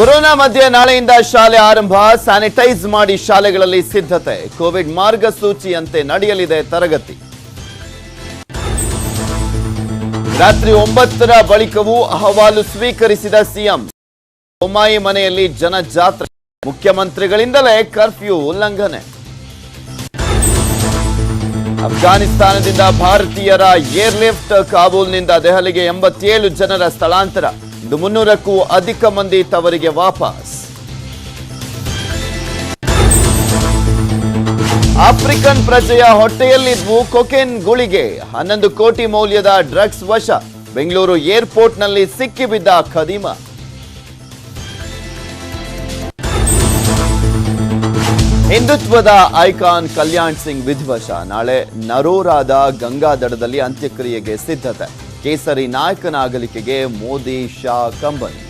Corona ಮಧ್ಯೆ ನಾಳೆಯಿಂದ ಶಾಲೆ ಆರಂಭ, ಸ್ಯಾನಿಟೈಸ್ ಮಾಡಿ ಶಾಲೆಗಳಲ್ಲಿ ಸಿದ್ಧತೆ. ಕೋವಿಡ್ ಮಾರ್ಗಸೂಚಿಯಂತೆ ನಡೆಯಲಿದೆ ತರಗತಿ. ರಾತ್ರಿ ಒಂಬತ್ತರ ಬಳಿಕವೂ ಅಹವಾಲು ಸ್ವೀಕರಿಸಿದ ಸಿಎಂ. ಬೊಮ್ಮಾಯಿ ಮನೆಯಲ್ಲಿ ಜನಜಾತ್ರೆ. ಮುಖ್ಯಮಂತ್ರಿಗಳಿಂದಲೇ ಕರ್ಫ್ಯೂ ಉಲ್ಲಂಘನೆ. ಅಫ್ಘಾನಿಸ್ತಾನದಿಂದ ಭಾರತೀಯರ ಏರ್ಲಿಫ್ಟ್ ಕಾಬೂಲ್ನಿಂದ ದೆಹಲಿಗೆ ಎಂಬತ್ತೇಳು ಜನರ ಸ್ಥಳಾಂತರ. ಇದು ಮುನ್ನೂರಕ್ಕೂ ಅಧಿಕ ಮಂದಿ ತವರಿಗೆ ವಾಪಸ್. ಆಫ್ರಿಕನ್ ಪ್ರಜೆಯ ಹೊಟ್ಟೆಯಲ್ಲಿದ್ವು ಕೊಕೆನ್ ಗುಳಿಗೆ. ಹನ್ನೊಂದು ಕೋಟಿ ಮೌಲ್ಯದ ಡ್ರಗ್ಸ್ ವಶ. ಬೆಂಗಳೂರು ಏರ್ಪೋರ್ಟ್ನಲ್ಲಿ ಸಿಕ್ಕಿಬಿದ್ದ ಖದೀಮ. ಹಿಂದುತ್ವದ ಐಕಾನ್ ಕಲ್ಯಾಣ್ ಸಿಂಗ್ ವಿಧ್ವಶ. ನಾಳೆ ನರೋರಾದ ಗಂಗಾದಡದಲ್ಲಿ ಅಂತ್ಯಕ್ರಿಯೆಗೆ ಸಿದ್ಧತೆ. ಕೇಸರಿ ನಾಯಕನ ಅಗಲಿಕೆಗೆ ಮೋದಿ ಶಾ ಕಂಬನಿ.